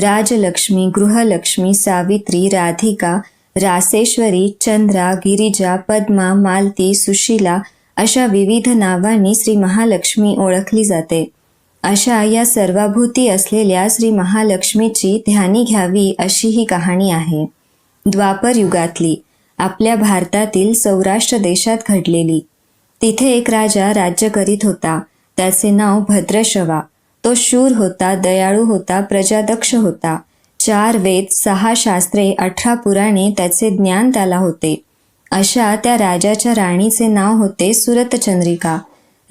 राजलक्ष्मी गृहलक्ष्मी सावित्री राधिका रासेश्वरी चंद्रा गिरिजा पद्मा मालती सुशीला अशा विविध नावांनी श्री महालक्ष्मी ओळखली जाते अशा या सर्वाभूती असलेल्या श्री महालक्ष्मीची ध्यानी घ्यावी अशी ही कहाणी आहे द्वापर युगातली आपल्या भारतातील सौराष्ट्र देशात घडलेली तिथे एक राजा राज्य करीत होता त्याचे नाव भद्रशवा तो शूर होता दयाळू होता प्रजादक्ष होता. चार वेद सहा शास्त्रे अठरा पुराणे त्याचे ज्ञान त्याला होते. अशा त्या राजाच्या राणीचे नाव होते सुरतचंद्रिका.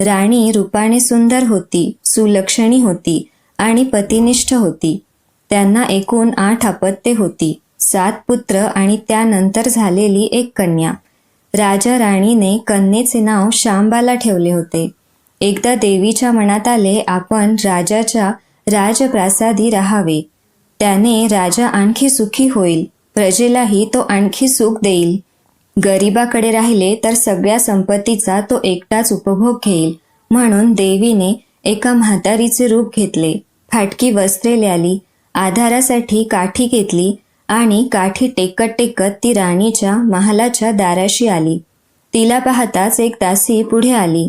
राणी रूपाने सुंदर होती सुलक्षणी होती आणि पतिनिष्ठ होती. त्यांना एकूण आठ अपत्ये होती सात पुत्र आणि त्यानंतर झालेली एक कन्या. राजा राणीने कन्येचे नाव शांबाला ठेवले होते. एकदा देवीच्या मनात आले आपण राजाच्या राजप्रासादी राहावे. त्याने राजा आणखी सुखी होईल. प्रजेलाही तो आणखी सुख देईल. गरिबाकडे राहिले तर सगळ्या संपत्तीचा तो एकटाच उपभोग घेईल. म्हणून देवीने एका म्हातारीचे रूप घेतले. फाटकी वस्त्रे ल्याली. आधारासाठी काठी घेतली आणि काठी टेकत टेकत ती राणीच्या महालाच्या दाराशी आली. तिला पाहताच एक दासी पुढे आली.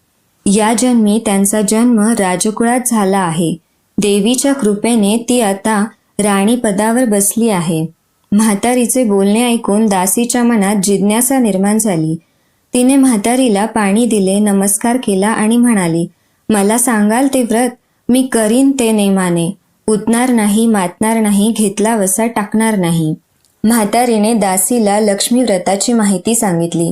या जन्मी त्यांचा जन्म राजकुळात झाला आहे. देवीच्या कृपेने ती आता राणी पदावर बसली आहे. म्हातारीचे बोलणे ऐकून दासीच्या मनात जिज्ञासा निर्माण झाली. तिने म्हातारीला पाणी दिले नमस्कार केला आणि म्हणाली मला सांगाल ते व्रत? मी करीन ते नेमाने. उतणार नाही मातणार नाही घेतला वसा टाकणार नाही. म्हातारीने दासीला लक्ष्मी व्रताची माहिती सांगितली.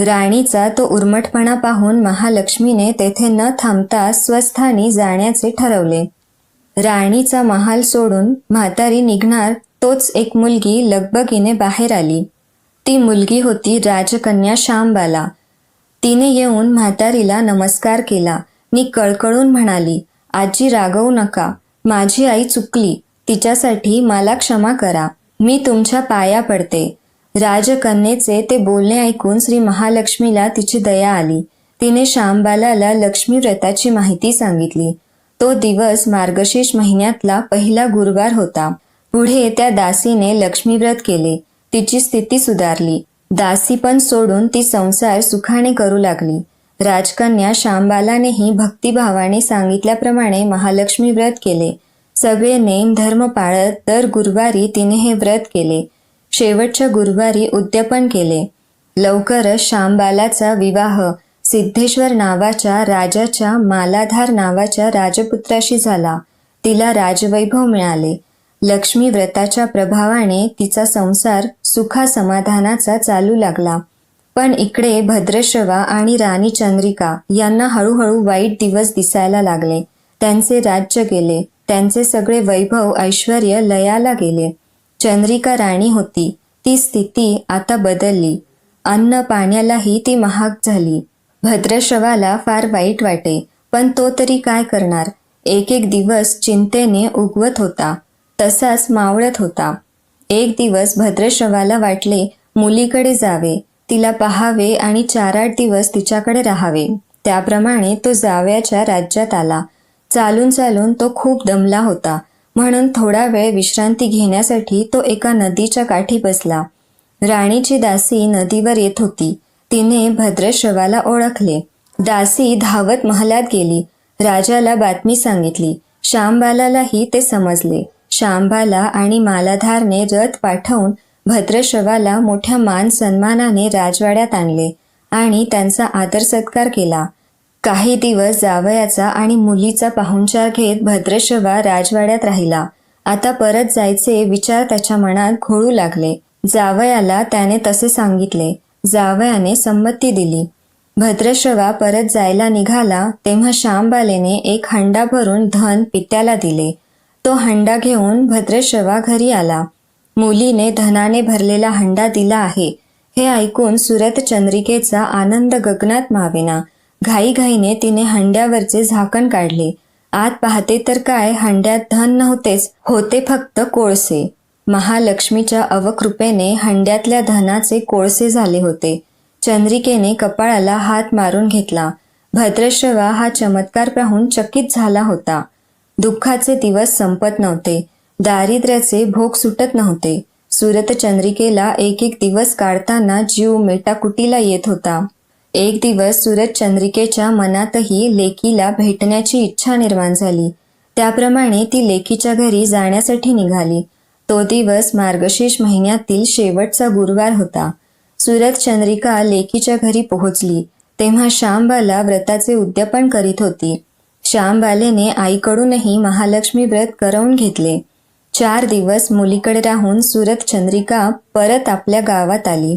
राणीचा तो उर्मटपणा पाहून महालक्ष्मीने तेथे न थांबता स्वस्थानी जाण्याचे ठरवले. राणीचा महाल सोडून म्हातारी निघणार तोच एक मुलगी लगबगीने बाहेर आली. ती मुलगी होती राजकन्या श्यामबाला. तिने येऊन म्हातारीला नमस्कार केला. मी कळकळून म्हणाली आजी रागवू नका. माझी आई चुकली. तिच्यासाठी मला क्षमा करा. मी तुमच्या पाया पडते. राजकन्येचे ते बोलणे ऐकून श्री महालक्ष्मीला तिची दया आली. तिने श्यामबालाला लक्ष्मी व्रताची माहिती सांगितली. तो दिवस मार्गशीर्ष महिन्यातला पहिला गुरुवार होता. पुढे त्या दासीने लक्ष्मी व्रत केले. तिची स्थिती सुधारली. दासी पण सोडून ती संसार सुखाने करू लागली. राजकन्या श्यामबालानेही भक्तिभावाने सांगितल्याप्रमाणे महालक्ष्मी व्रत केले. सगळे नेम धर्म पाळत दर गुरुवारी तिने हे व्रत केले. शेवटच्या गुरुवारी उद्यापन केले. लवकरच शांबालाचा विवाह. सिद्धेश्वर नावाच्या राजाच्या मालाधार नावाच्या राजपुत्राशी झाला. तिला राजवैभव मिळाले. लक्ष्मी व्रताच्या प्रभावाने तिचा संसार सुखा समाधानाचा चालू लागला. पण इकडे भद्रश्रवा आणि राणी चंद्रिका यांना हळूहळू वाईट दिवस दिसायला लागले. त्यांचे राज्य गेले. त्यांचे सगळे वैभव ऐश्वर लयाला गेले. चंद्रिका राणी होती. ती स्थिती आता बदलली. अन्न पाण्यालाही ती महाग झाली. भद्रश्रवाला फार वाईट वाटे पण तो तरी काय करणार? एक एक दिवस चिंतेने उगवत होता. तसाच मावळत होता. एक दिवस भद्रश्रवाला वाटले मुलीकडे जावे तिला पहावे आणि चार आठ दिवस तिच्याकडे राहावे. त्याप्रमाणे तो जावयाच्या राज्यात आला. चालून चालून तो खूप दमला होता. म्हणून थोडा वेळ विश्रांती घेण्यासाठी तो एका नदीच्या काठी बसला. राणीची दासी नदीवर येत होती. तिने भद्रश्रवाला ओळखले. दासी धावत महालात गेली. राजाला बातमी सांगितली. श्यामबालालाही ते समजले. श्यामबाला आणि मालाधारने रथ पाठवून भद्रश्रवाला मोठ्या मान सन्मानाने राजवाड्यात आणले आणि त्यांचा आदर सत्कार केला. काही दिवस जावयाचा आणि मुलीचा पाहुणचार घेत भद्रश्रवा राजवाड्यात राहिला. आता परत जायचे विचार त्याच्या मनात घोळू लागले. जावयाला त्याने तसे सांगितले. जावयाने संमती दिली. भद्रश्रवा परत जायला निघाला तेव्हा श्यामबालेने एक हंडा भरून धन पित्याला दिले. तो हंडा घेऊन भद्रश्रवा घरी आला. मुलीने धनाने भरलेला हंडा दिला आहे. हे ऐकून सुरत चंद्रिकेचा आनंद गगनात मावेना. घाईघाईने तिने हंड्यावरचे झाकण काढले. आत पाहते तर काय हंड्यात धन नव्हतेच होते फक्त कोळसे. महालक्ष्मीच्या अवकृपेने हंड्यातल्या धनाचे कोळसे झाले होते. चंद्रिकेने कपाळाला हात मारून घेतला. भद्रश्रवा हा चमत्कार पाहून चकित झाला होता. दुःखाचे दिवस संपत नव्हते. दारिद्र्याचे भोग सुटत नव्हते. सुरत चंद्रिकेला एक एक दिवस काढताना जीव मेटाकुटीला येत होता. एक दिवस सूरजचंद्रिकेच्या मनातही लेकीला भेटण्याची इच्छा निर्माण झाली. त्याप्रमाणे ती लेकीच्या घरी जाण्यासाठी निघाली. तो दिवस मार्गशीर्ष महिन्यातील शेवटचा गुरुवार होता. सूरजचंद्रिका लेकीच्या घरी पोहोचली. तेव्हा श्यामबाला व्रताचे उद्यापन करीत होती. श्यामबालेने आईकडूनही महालक्ष्मी व्रत करवून घेतले. चार दिवस मुलीकडे राहून सूरत चंद्रिका परत आपल्या गावात आली.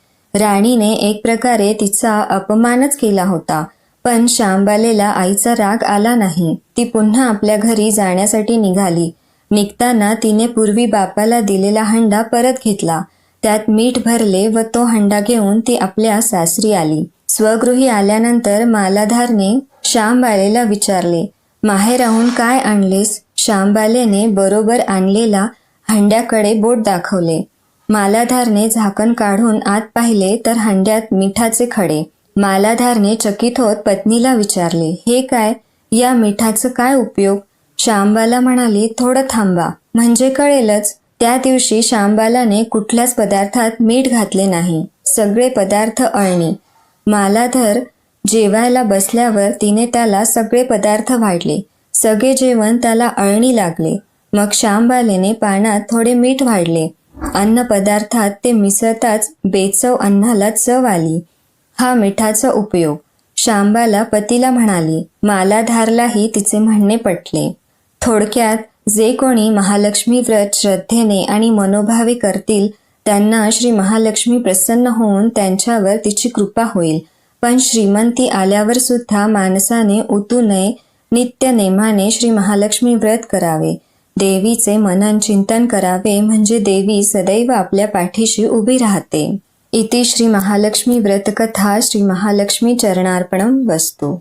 राणीने एक प्रकारे तिचा अपमानच केला होता. पण श्यामबालेला आईचा राग आला नाही. ती पुन्हा आपल्या घरी जाण्यासाठी निघाली. निघताना तिने पूर्वी बापाला दिलेला हंडा परत घेतला. त्यात मीठ भरले व तो हंडा घेऊन ती आपल्या सासरी आली. स्वगृही आल्यानंतर मालाधारने श्यामबालेला विचारले माहेराहून काय आणलेस? श्यामबालेने बरोबर आणलेला हंड्याकडे बोट दाखवले. मालाधारने झाकण काढून आत पाहिले तर हंड्यात मिठाचे खडे. मालाधारने चकित होत पत्नीला विचारले हे काय? या मिठाचं काय उपयोग? श्यामबाला म्हणाली थोडं थांबा. म्हणजे कळेलच. त्या दिवशी श्यामबालाने कुठल्याच पदार्थात मीठ घातले नाही. सगळे पदार्थ अळणी. मालाधर जेवायला बसल्यावर तिने त्याला सगळे पदार्थ वाढले. सगळे जेवण त्याला अळणी लागले. मग श्यामबालेने पाण्यात थोडे मीठ वाढले. अन्न पदार्थात ते मिसळताच बेचव अन्नाला चव आली. हा मिठाचा उपयोग. शांबाला पतीला म्हणाली मालाधारलाही तिचे म्हणणे पटले. थोडक्यात जे कोणी महालक्ष्मी व्रत श्रद्धेने आणि मनोभावे करतील त्यांना श्री महालक्ष्मी प्रसन्न होऊन त्यांच्यावर तिची कृपा होईल. पण श्रीमंती आल्यावर सुद्धा माणसाने उतू नये नित्य नेमाने श्री महालक्ष्मी व्रत करावे. देवीचे मनन चिंतन करावे म्हणजे देवी सदैव आपल्या पाठीशी उभी राहते. इति श्री महालक्ष्मी व्रतकथा श्री महालक्ष्मी चरणार्पणम वस्तू.